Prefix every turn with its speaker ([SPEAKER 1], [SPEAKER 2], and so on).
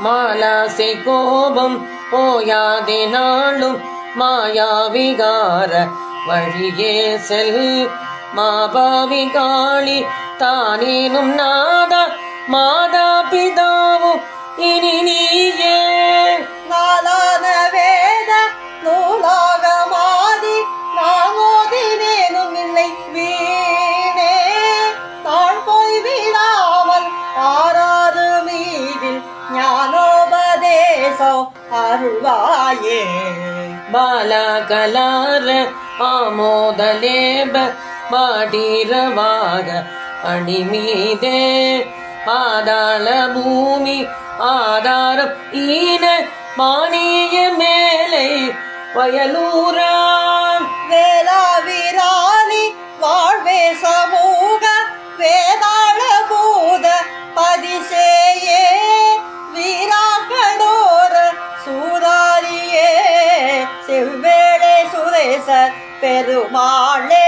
[SPEAKER 1] மாலாசை கோபம் ஓயாதே நாளும் மாயாவிகார வழியே செல். மாபாவி காளி தானேனும் நாதா மாதா பிதாவும் இனி
[SPEAKER 2] அருள்வாயே
[SPEAKER 1] பாலகலார ஆமோதலேப பாடீரவாக அணிமீதே பாதாள பூமி ஆதாரம் ஈன மானிய மேலை வயலூரா
[SPEAKER 2] வேளா பெருமாளே